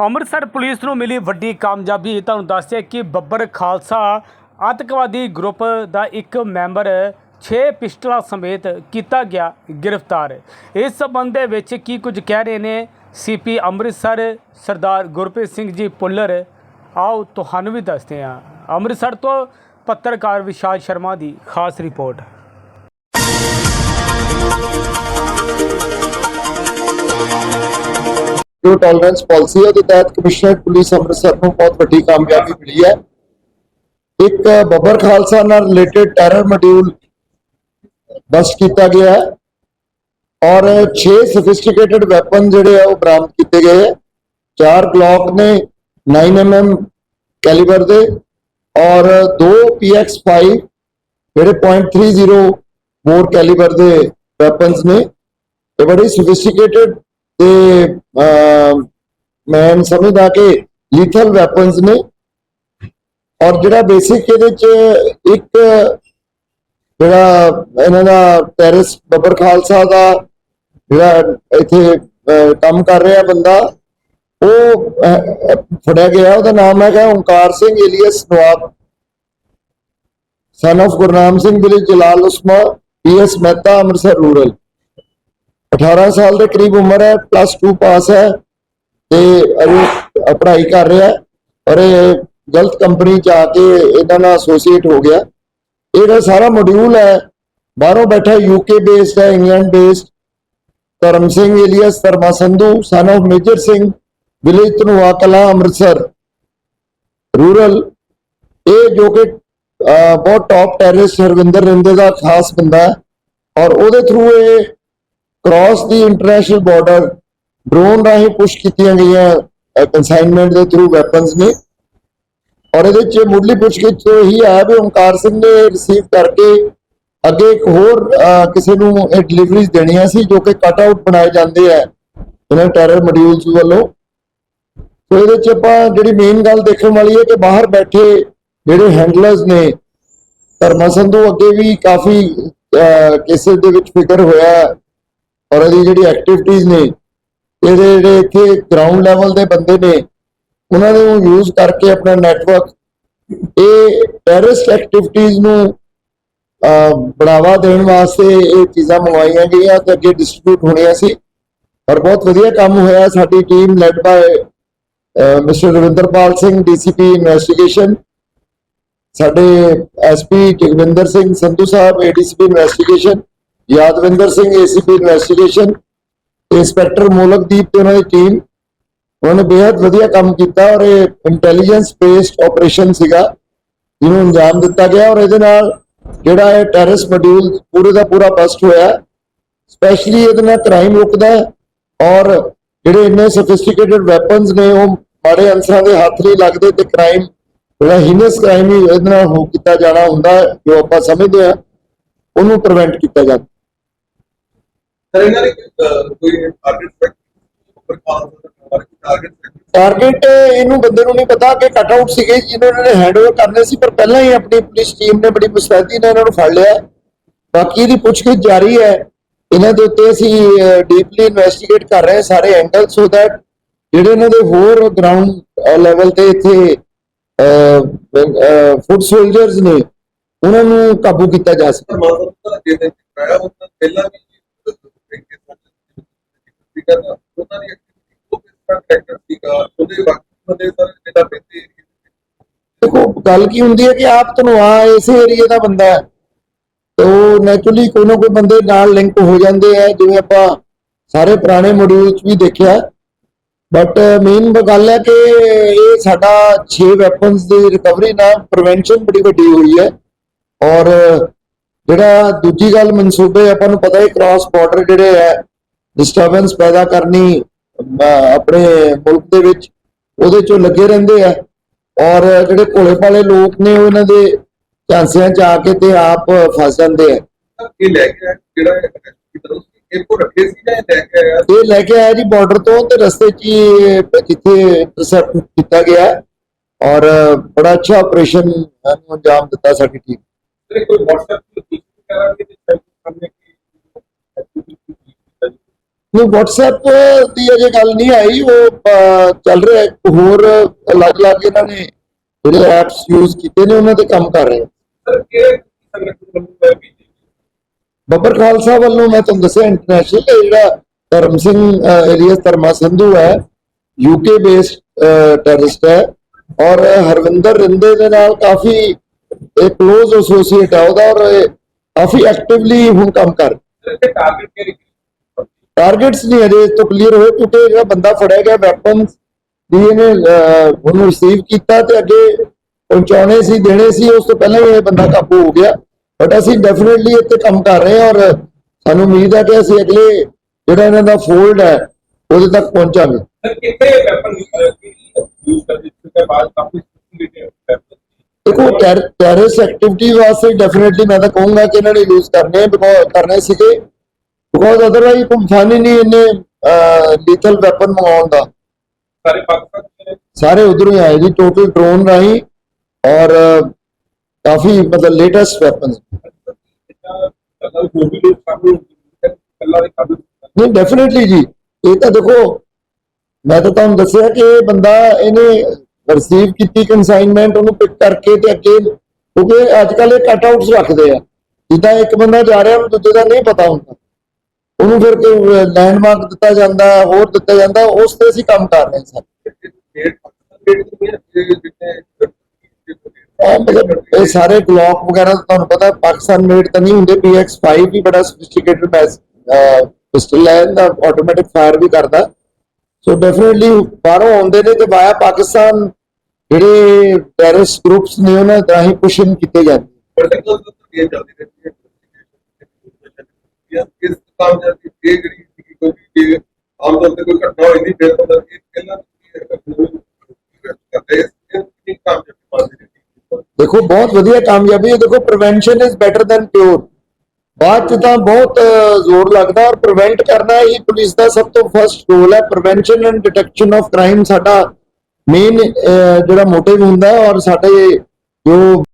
Amritsar police ਨੂੰ ਮਿਲੀ ਵੱਡੀ ਕਾਮਯਾਬੀ। ਤੁਹਾਨੂੰ ਦੱਸਿਆ ਕਿ ਬੱਬਰ ਖਾਲਸਾ ਆਤੰਕਵਾਦੀ ਗਰੁੱਪ ਦਾ ਇੱਕ ਮੈਂਬਰ 6 ਪਿਸਟਲਾਂ ਸਮੇਤ ਕੀਤਾ ਗਿਆ ਗ੍ਰਿਫਤਾਰ। ਇਸ ਸਬੰਧ ਦੇ ਵਿੱਚ ਕੀ ਕੁਝ ਕਹਿ ਰਹੇ ਨੇ ਸੀਪੀ ਅੰਮ੍ਰਿਤਸਰ ਸਰਦਾਰ ਗੁਰਪ੍ਰੀਤ ਸਿੰਘ ਜੀ ਪੁੱਲਰ ਆਓ ਤੁਹਾਨੂੰ ਵੀ ਦੱਸਦੇ ਹਾਂ। ਅੰਮ੍ਰਿਤਸਰ ਤੋਂ ਪੱਤਰਕਾਰ ਵਿਸ਼ਾਲ ਸ਼ਰਮਾ ਦੀ ਖਾਸ ਰਿਪੋਰਟ। ਜੋ ਟੋਲਰੈਂਸ ਪਾਲਿਸੀ ਹੈ, ਉਹਦੇ ਤਹਿਤ ਕਮਿਸ਼ਨਰ ਪੁਲਿਸ ਅੰਮ੍ਰਿਤਸਰ ਨੂੰ ਬਹੁਤ ਵੱਡੀ ਕਾਮਯਾਬੀ ਮਿਲੀ ਹੈ। ਇੱਕ ਬੱਬਰ ਖਾਲਸਾ ਨਾਲ ਰਿਲੇਟਡ ਟੈਰਰ ਮੋਡਿਊਲ ਬਸਟ ਕੀਤਾ ਗਿਆ ਹੈ ਔਰ 6 ਸੋਫਿਸਟੀਕੇਟਡ ਵੈਪਨ ਜਿਹੜੇ ਆ, ਉਹ ਬਰਾਮਦ ਕੀਤੇ ਗਏ ਹੈ। ਚਾਰ ਗਲੌਕ ਨੇ 9mm ਕੈਲੀਬਰ ਦੇ ਔਰ ਦੋ PX5 ਜਿਹੜੇ .30 ਬੋਰ ਕੈਲੀਬਰ ਦੇ ਵੈਪਨਸ ਨੇ। ਇਹ ਬੜੀ ਸੋਫਿਸਟੀਕੇਟਡ ਤੇ ਮੈਂ ਸਮਝਦਾ ਕਿ ਲੀਥਲ ਵੈਪਨਸ ਨੇ। ਔਰ ਜਿਹੜਾ ਬੇਸਿਕ ਇਹਦੇ ਚ ਇੱਕ ਜਿਹੜਾ ਇਹਨਾਂ ਦਾ ਟੈਰਿਸ ਬੱਬਰ ਖਾਲਸਾ ਦਾ ਜਿਹੜਾ ਇੱਥੇ ਕੰਮ ਕਰ ਰਿਹਾ ਬੰਦਾ ਉਹ ਫੜਿਆ ਗਿਆ। ਉਹਦਾ ਨਾਮ ਹੈਗਾ Onkar Singh alias Nawab. Son of Gurnam Singh village Jalal Usma PS Mehta, Amritsar rural 18 ਸਾਲ ਦੇ ਕਰੀਬ ਉਮਰ ਹੈ ਪਲੱਸ 2 ਪਾਸ ਹੈ ਤੇ ਅਜੇ ਪੜ੍ਹਾਈ ਕਰ ਰਿਹਾ ਔਰ ਇਹ ਗਲਤ ਕੰਪਨੀ ਚ ਆ ਕੇ ਇਹਨਾਂ ਨਾਲ ਐਸੋਸੀਏਟ ਹੋ ਗਿਆ। ਇਹਦਾ ਸਾਰਾ ਮੋਡਿਊਲ ਹੈ, ਬਾਹਰੋਂ ਬੈਠਾ ਯੂਕੇ ਬੇਸਡ ਹੈ England based Dharam Singh alias, Dharma Sandhu son of Major Singh village Dhanua Kalan Amritsar, rural, ਇਹ ਜੋ ਕਿ ਬਹੁਤ ਟੌਪ ਟੈਰਰਿਸਟ ਹਰਵਿੰਦਰ ਰਿੰਦੇ ਦਾ ਖਾਸ ਬੰਦਾ ਹੈ ਔਰ ਉਹਦੇ ਥਰੂ ਇਹ ਕ੍ਰਾਸ ਦੀ ਇੰਟਰਨੈਸ਼ਨਲ ਬਾਰਡਰ ਡਰੋਨ ਰਾਹੀਂ ਪੁਸ਼ ਕੀਤੀਆਂ ਗਈਆਂ ਕਨਸਾਈਨਮੈਂਟ ਦੇ ਥਰੂ ਵੈਪਨਸ ਨੇ। ਔਰ ਇਹਦੇ ਚ ਮੁੱਢਲੀ ਪੁੱਛਗਿੱਛ ਤੋਂ ਇਹੀ ਆਇਆ ਵੀ ਓਮਕਾਰ ਸਿੰਘ ਨੇ ਰਿਸੀਵ ਕਰਕੇ ਅੱਗੇ ਇੱਕ ਹੋਰ ਕਿਸੇ ਨੂੰ ਇਹ ਡਿਲੀਵਰੀਜ਼ ਦੇਣੀਆਂ ਸੀ ਜੋ ਕਿ ਕਟ ਆਊਟ ਬਣਾਏ ਜਾਂਦੇ ਆ ਇਹਨਾਂ ਟੈਰਰ ਮੋਡਿਊਲਸ ਵੱਲੋਂ। ਸੋ ਇਹਦੇ ਚ ਆਪਾਂ ਜਿਹੜੀ ਮੇਨ ਗੱਲ ਦੇਖਣ ਵਾਲੀ ਹੈ ਕਿ ਬਾਹਰ ਬੈਠੇ ਜਿਹੜੇ ਹੈਂਡਲਰਸ ਨੇ, ਧਰਮਾ ਸੰਧੂ ਅੱਗੇ ਵੀ ਕਾਫੀ ਕੇਸਿਸ ਦੇ ਵਿੱਚ ਫਿਕਰ ਹੋਇਆ ਔਰ ਇਹਦੀ ਜਿਹੜੀ ਐਕਟੀਵਿਟੀਜ਼ ਨੇ, ਇਹਦੇ ਜਿਹੜੇ ਇੱਥੇ ਗਰਾਊਂਡ ਲੈਵਲ ਦੇ ਬੰਦੇ ਨੇ, ਉਹਨਾਂ ਨੂੰ ਯੂਜ਼ ਕਰਕੇ ਆਪਣਾ ਨੈਟਵਰਕ ਇਹ ਟੈਰਰਿਸਟ ਐਕਟੀਵਿਟੀਜ਼ ਨੂੰ ਬੜਾਵਾ ਦੇਣ ਵਾਸਤੇ ਇਹ ਚੀਜ਼ਾਂ ਮੰਗਵਾਈਆਂ ਗਈਆਂ ਤੇ ਅੱਗੇ ਡਿਸਟ੍ਰੀਬਿਊਟ ਹੋਣੀਆਂ ਸੀ। ਔਰ ਬਹੁਤ ਵਧੀਆ ਕੰਮ ਹੋਇਆ, ਸਾਡੀ team led by mister Ravinderpal Singh DCP investigation ਸਾਡੇ SP Jagvinder Singh Sandhu Sahib ADCP investigation Yadvinder Singh ACP investigation inspector Molakdeep ਤੇ ਉਹਨਾਂ ਦੀ ਟੀਮ ਉਹਨਾਂ ਨੇ ਬੇहद ਵਧੀਆ ਕੰਮ ਕੀਤਾ ਔਰ ਇਹ ਇੰਟੈਲੀਜੈਂਸ ਬੇਸਡ ਆਪਰੇਸ਼ਨ ਸੀਗਾ, ਜਿਹਨੂੰ ਅੰਜਾਮ ਦਿੱਤਾ ਗਿਆ ਔਰ ਇਹਦੇ ਨਾਲ ਜਿਹੜਾ ਇਹ ਟੈਰਰਿਸਟ ਮੋਡਿਊਲ ਪੂਰੇ ਦਾ ਪੂਰਾ ਬਸਟ ਹੋਇਆ ਸਪੈਸ਼ਲੀ ਇਹਦੇ ਨਾਲ ਕ੍ਰਾਈਮ ਰੁਕਦਾ ਔਰ ਜਿਹੜੇ ਇੰਨੇ ਸੋਫਿਸਟੀਕੇਟਡ ਵੈਪਨਸ ਨੇ ਉਹ ਮਾੜੇ ਅਨਸਰਾਂ ਦੇ ਹੱਥ ਨਹੀਂ ਲੱਗਦੇ ਤੇ ਕ੍ਰਾਈਮ ਜਿਹੜਾ ਹੀਨਸ ਕ੍ਰਾਈਮ ਹੀ ਇਹਦੇ ਨਾਲ ਹੋ ਕੀਤਾ ਜਾਣਾ ਹੁੰਦਾ ਜੋ ਆਪਾਂ ਸਮਝਦੇ ਆ ਉਹਨੂੰ ਪ੍ਰੀਵੈਂਟ ਕੀਤਾ ਜਾਂਦਾ। ਸਰ ਇਹਨਾਂ ਨੇ ਕੋਈ ਟਾਰਗੇਟ ਸੈਟ ਉੱਪਰ ਦਾ ਟਾਰਗੇਟ ਇਹਨੂੰ ਬੰਦੇ ਨੂੰ ਨਹੀਂ ਪਤਾ ਕਿ ਕਟ ਆਊਟ ਸੀਗੇ ਜਿਹਨਾਂ ਨੇ ਹੈਂਡਓਵਰ ਕਰਨੇ ਸੀ ਪਰ ਪਹਿਲਾਂ ਹੀ ਆਪਣੀ ਪੁਲਿਸ ਟੀਮ ਨੇ ਬੜੀ ਮੁਸਤੈਦੀ ਨਾਲ ਇਹਨਾਂ ਨੂੰ ਫੜ ਲਿਆ। ਬਾਕੀ ਇਹਦੀ ਪੁੱਛਗਿੱਛ ਜਾਰੀ ਹੈ। ਇਹਨਾਂ ਦੇ ਉੱਤੇ ਅਸੀਂ ਡੀਪਲੀ ਇਨਵੈਸਟੀਗੇਟ ਕਰ ਰਹੇ ਹਾਂ ਸਾਰੇ ਐਂਗਲ ਸੋ ਦੈਟ ਜਿਹੜੇ ਇਹਨਾਂ ਦੇ ਹੋਰ ਗਰਾਊਂਡ ਲੈਵਲ ਤੇ ਇੱਥੇ ਫੁੱਟ ਸੋਲਜਰਸ ਨੇ ਉਹਨਾਂ ਨੂੰ ਕਾਬੂ ਕੀਤਾ ਜਾ ਸਕੇ। ਸਰ ਮਾਨ ਸਾਹਿਬ ਦਾ ਜੇ ਤੇ ਕਰਾਇਆ ਉਹ ਤਾਂ ਪਹਿਲਾਂ ਵੀ ਠੀਕ ਹੈ ਨਾ ਉਹਨਾਂ ਦੀ ਐਕਟੀਵਿਟੀ ਉਹ ਕਿਸ ਤਰ੍ਹਾਂ ਕਰੈਕਟਰ ਸੀਗਾ। ਉਹਦੇ ਬਾਕੀ ਬੰਦੇ ਸਰ ਜਿਹੜਾ ਬੇਤੀ ਦੇਖੋ ਗੱਲ ਕੀ ਹੁੰਦੀ ਹੈ ਕਿ ਆਪ ਧਨਵਾ ਇਸੇ ਏਰੀਆ ਦਾ ਬੰਦਾ ਹੈ। ਤੋ ਨੈਚੁਰਲੀ ਕੋਈ ਨਾ ਕੋਈ ਬੰਦੇ ਨਾਲ ਲਿੰਕ ਹੋ ਜਾਂਦੇ ਆ। ਜਿਵੇਂ ਆਪਾਂ ਸਾਰੇ ਪੁਰਾਣੇ ਮੋਡਿਊਲ 'ਚ ਵੀ ਦੇਖਿਆ ਬਟ ਮੇਨ uh, ਗੱਲ ਹੈ ਕਿ ਇਹ ਸਾਡਾ 6 ਵੈਪਨਸ ਦੀ ਰਿਕਵਰੀ ਨਾਲ ਪ੍ਰੀਵੈਂਸ਼ਨ ਬੜੀ ਵੱਡੀ ਹੋਈ ਹੈ। ਔਰ, ਜਿਹੜਾ ਦੂਜੀ ਗੱਲ ਮਨਸੂਬੇ, ਆਪਾਂ ਨੂੰ ਪਤਾ ਹੈ ਕ੍ਰਾਸ ਬਾਰਡਰ ਜਿਹੜੇ ਹੈ ਡਿਸਟਰਬੈਂਸ ਪੈਦਾ ਕਰਨੀ ਆਪਣੇ ਮੁਲਕ ਦੇ ਵਿੱਚ, ਉਹਦੇ 'ਚੋਂ ਲੱਗੇ ਰਹਿੰਦੇ ਆ। ਔਰ, ਜਿਹੜੇ ਭੋਲੇ ਭਾਲੇ ਲੋਕ ਨੇ ਉਹ ਦੇ ਝਾਂਸਿਆਂ 'ਚ ਆ ਕੇ ਤੇ ਆਪ ਫਸ ਜਾਂਦੇ ਆ। ਇਹ ਲੈ ਕੇ ਜਿਹੜਾ ਇਹ ਕੋ ਰੱਖੇ ਸੀ ਜਾਂ ਲੈ ਕੇ ਆਇਆ ਇਹ ਲੈ ਕੇ ਆਇਆ ਜੀ ਬਾਰਡਰ ਤੋਂ ਤੇ ਰਸਤੇ 'ਚ ਹੀ ਜਿੱਥੇ ਇੰਟਰਸੈਪਟ ਕੀਤਾ ਗਿਆ ਔਰ ਬੜਾ ਅੱਛਾ ਆਪਰੇਸ਼ਨ ਨੂੰ ਅੰਜਾਮ ਦਿੱਤਾ ਸਾਡੀ ਟੀਮ ਸਰ ਕੋਈ WhatsApp ਤੇ ਲਿੰਕ ਵਗੈਰਾ ਵੀ ਦਿੱਤਾ ਸਾਹਮਣੇ ਕਿ ਨਹੀਂ WhatsApp ਦੀ ਅਜੇ ਗੱਲ ਨਹੀਂ ਆਈ ਉਹ ਚੱਲ ਰਿਹਾ। ਹੋਰ ਅਲੱਗ-ਅਲੱਗ ਇਹਨਾਂ ਨੇ ਜਿਹੜੇ ਐਪਸ ਯੂਜ਼ ਕੀਤੇ ਨੇ ਉਹਨਾਂ ਤੇ ਕੰਮ ਕਰ ਰਹੇ ਸਰ ਕਿਹੜੇ ਸੰਗਠਨ ਵੱਲੋਂ ਬੱਬਰ ਖਾਲਸਾ ਵੱਲੋਂ ਮੈਂ ਤੁਹਾਨੂੰ ਦੱਸਿਆ ਇੰਟਰਨੈਸ਼ਨਲ ਜਿਹੜਾ ਧਰਮ ਸਿੰਘ ਏਰੀਆ ਧਰਮਾ ਸੰਧੂ ਹੈ ਯੂਕੇ ਬੇਸਡ ਟੈਰਰਿਸਟ ਹੈ ਔਰ ਹਰਵਿੰਦਰ ਰਿੰਦੇ ਦੇ ਨਾਲ ਕਾਫੀ ਇਹ ক্লোਜ਼ ਐਸੋਸੀਏਟ ਹੈ ਉਹਦਾ ਔਰ ਕਾਫੀ ਐਕਟਿਵਲੀ ਹੁਣ ਕੰਮ ਕਰ ਟਾਰਗੇਟਸ ਨਹੀਂ ਅਜੇ ਇਸ ਤੋਂ ਕਲੀਅਰ ਹੋਏ ਕਿਉਂਕਿ ਜਿਹੜਾ ਬੰਦਾ ਫੜਿਆ ਗਿਆ ਵੈਪਨਸ ਦੀ ਇਹਨੇ ਉਹਨੂੰ ਰਿਸੀਵ ਕੀਤਾ ਤੇ ਅੱਗੇ ਪਹੁੰਚਾਉਣੇ ਸੀ ਦੇਣੇ ਸੀ ਉਸ ਤੋਂ ਪਹਿਲਾਂ ਹੀ ਇਹ ਬੰਦਾ ਕਾਬੂ ਹੋ ਗਿਆ। ਬਟ ਅਸੀਂ ਡੈਫੀਨਿਟਲੀ ਇੱਥੇ ਕੰਮ ਕਰ ਰਹੇ ਹਾਂ ਔਰ ਸਾਨੂੰ ਉਮੀਦ ਹੈ ਕਿ ਅਸੀਂ ਅਗਲੇ ਜਿਹੜਾ ਇਹਨਾਂ ਦਾ ਫੋਲਡ ਹੈ ਉਹਦੇ ਤੱਕ ਪਹੁੰਚਾਂਗੇ। ਸਰ ਕਿੱਥੇ ਵੈਪਨ ਯੂਜ਼ ਕਰਦੇ ਜਿਸ ਦੇ ਬਾਅਦ ਕਾਫੀ ਸਪੈਸਿਫਿਕ ਵੈਪਨ ਦੇਖੋ ਟੈਰਰਿਸਟ ਐਕਟੀਵਿਟੀ ਵਾਸਤੇ ਡੈਫੀਨਿਟਲੀ ਮੈਂ ਤਾਂ ਕਹੂੰਗਾ ਕਿ ਇਹਨਾਂ ਨੇ ਯੂਜ਼ ਕਰਨੇ ਕਰਨੇ ਸੀਗੇ। ਬਿਕੋਜ਼ ਅਦਰਵਾਈਜ਼ ਫਨ ਹੀ ਨਹੀਂ ਇਹਨੇ ਲੀਥਲ ਵੈਪਨ ਮੰਗਾਉਣ ਦਾ। ਸਾਰੇ ਪਾਕਿਸਤਾਨ ਸਾਰੇ ਉਧਰੋਂ ਹੀ ਆਏ ਜੀ ਟੋਟਲ ਡਰੋਨ ਰਾਹੀਂ। ਔਰ ਕਾਫੀ ਮਤਲਬ ਲੇਟੈਸਟ ਵੈਪਨਸ ਜਿੱਦਾਂ ਨਹੀਂ ਡੈਫੀਨਿਟਲੀ ਜੀ। ਇਹ ਤਾਂ ਦੇਖੋ, ਮੈਂ ਤਾਂ ਤੁਹਾਨੂੰ ਦੱਸਿਆ ਕਿ ਇਹ ਬੰਦਾ ਇਹਨੇ ਰਿਸੀਵ ਕੀਤੀ ਕਨਸਾਈਨਮੈਂਟ ਉਹਨੂੰ ਪਿਕ ਕਰਕੇ ਤੇ ਅੱਗੇ, ਕਿਉਂਕਿ ਅੱਜ ਕੱਲ ਇਹ ਕਟ ਆਊਟਸ ਰੱਖਦੇ ਆ। ਜਿੱਦਾਂ ਇੱਕ ਬੰਦਾ ਜਾ ਰਿਹਾ, ਉਹਨੂੰ ਦੂਜੇ ਦਾ ਨਹੀਂ ਪਤਾ ਹੁੰਦਾ। ਉਹਨੂੰ ਫਿਰ ਕੋਈ ਲੈਂਡਮਾਰਕ ਦਿੱਤਾ ਜਾਂਦਾ, ਹੋਰ ਦਿੱਤਾ ਜਾਂਦਾ, ਉਸ ਤੇ ਅਸੀਂ ਕੰਮ ਕਰ ਰਹੇ ਹਾਂ, ਸਰ ਡੇਟ ਪਾਕਿਸਤਾਨ ਡੇਟ ਦੇ ਜਿੱਤੇ ਇਹ ਮਤਲਬ ਇਹ ਸਾਰੇ ਗਲੋਕ ਵਗੈਰਾ ਤਾਂ ਤੁਹਾਨੂੰ ਪਤਾ ਪਾਕਿਸਤਾਨ ਮੇਡ ਤਾਂ ਨਹੀਂ ਹੁੰਦੇ PX5 ਵੀ ਬੜਾ ਸੋਫਿਸਟੀਕੇਟਡ ਮੈਸ ਪਿਸਟਲ ਹੈ ਦਾ ਆਟੋਮੈਟਿਕ ਫਾਇਰ ਵੀ ਕਰਦਾ। ਸੋ ਡੈਫੀਨਿਟਲੀ ਬਾਹਰੋਂ ਆਉਂਦੇ ਨੇ ਤੇ ਵਾਇਆ ਪਾਕਿਸਤਾਨ ਜਿਹੜੇ ਟੈਰਰਿਸਟ ਗਰੁੱਪਸ ਨੇ ਉਹਨਾਂ ਰਾਹੀਂ ਪੁਸ਼ਨ ਕੀਤੇ ਜਾਂਦੇ ਪੋਲੀਟੀਕਲ ਤੋਂ ਇਹ ਚੱਲਦੀ ਰਹਿੰਦੀ ਹੈ, ਇਸ ਕੰਮ ਦਾ ਇਹ ਜਿਹੜੀ ਸੀ ਕੋਈ ਵੀ ਜੇ ਆਮ ਤੌਰ ਤੇ ਕੋਈ ਘਟਨਾ ਹੋਈ ਨਹੀਂ, ਫਿਰ ਉਹਦਾ ਇਹ ਪਹਿਲਾਂ ਕਰਦੇ ਇਸ ਇਹ ਕੰਮ ਦੇ ਪਾਸ ਦੀ ਦੇਖੋ, ਬਹੁਤ ਵਧੀਆ ਕਾਮਯਾਬੀ ਹੈ। ਦੇਖੋ prevention is better than pure ਬਾਅਦ ਚ ਤਾਂ ਬਹੁਤ ਜ਼ੋਰ ਲੱਗਦਾ ਔਰ ਪ੍ਰੀਵੈਂਟ ਕਰਨਾ ਹੀ ਪੁਲਿਸ ਦਾ ਸਭ ਤੋਂ ਫਰਸਟ ਰੋਲ ਹੈ। Prevention and detection of crime ਸਾਡਾ ਮੇਨ ਜਿਹੜਾ ਮੋਟਿਵ ਹੁੰਦਾ ਔਰ ਸਾਡੇ ਜੋ